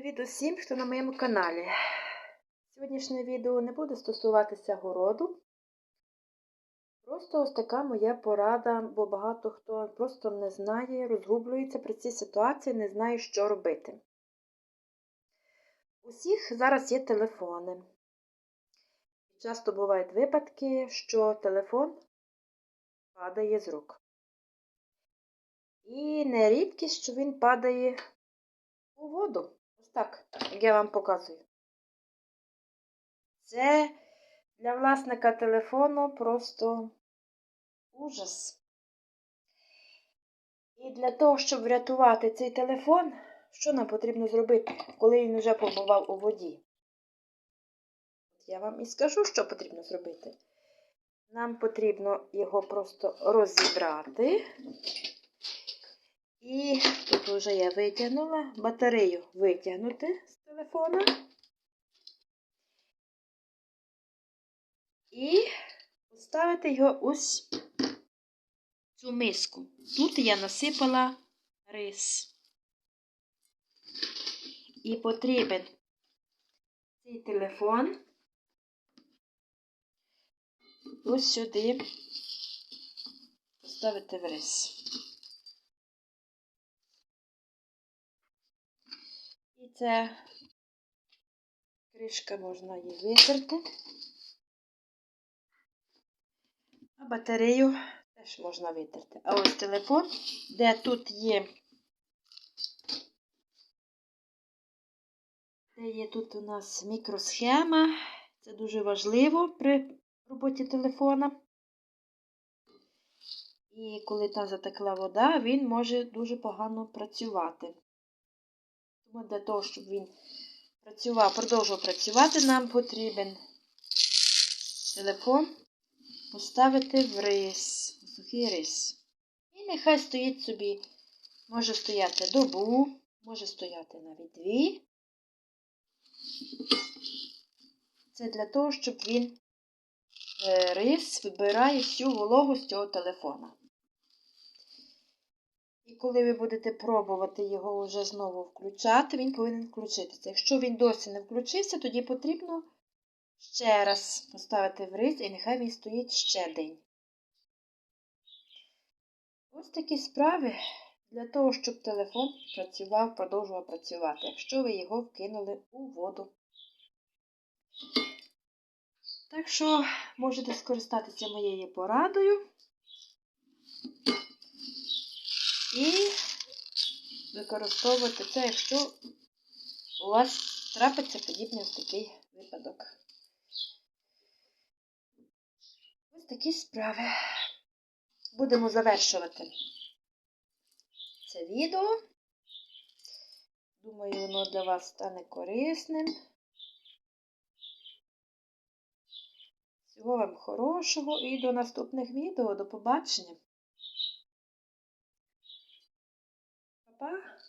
Привіт усім, хто на моєму каналі. Сьогоднішнє відео не буде стосуватися городу. Просто ось така моя порада, бо багато хто просто не знає, розгублюється при цій ситуації, не знає, що робити. Усіх зараз є телефони. Часто бувають випадки, що телефон падає з рук. І не рідкість, що він падає у воду. Так, як я вам показую. Це для власника телефону просто ужас. І для того, щоб врятувати цей телефон, що нам потрібно зробити, коли він вже побував у воді? Я вам і скажу, що потрібно зробити. Нам потрібно його просто розібрати. І тут вже я витягнула батарею витягнути з телефона. І поставити його ось в цю миску. Тут я насипала рис. І потрібен цей телефон ось сюди поставити в рис. Це кришка можна її витерти. А батарею теж можна витерти. А ось телефон, де тут є, де є тут у нас мікросхема. Це дуже важливо при роботі телефона. І коли там затекла вода, він може дуже погано працювати. Тому для того, щоб він працював, продовжував працювати, нам потрібен телефон поставити в рис, в сухий рис. І нехай стоїть собі, може стояти добу, може стояти навіть дві. Це для того, щоб він рис вибирає всю вологу з цього телефона. І коли ви будете пробувати його вже знову включати, він повинен включитися. Якщо він досі не включився, тоді потрібно ще раз поставити в рис, і нехай він стоїть ще день. Ось такі справи для того, щоб телефон працював, продовжував працювати, якщо ви його вкинули у воду. Так що можете скористатися моєю порадою і використовувати це, якщо у вас трапиться подібний такий випадок. Ось такі справи. Будемо завершувати це відео. Думаю, воно для вас стане корисним. Всього вам хорошого і до наступних відео. До побачення. papá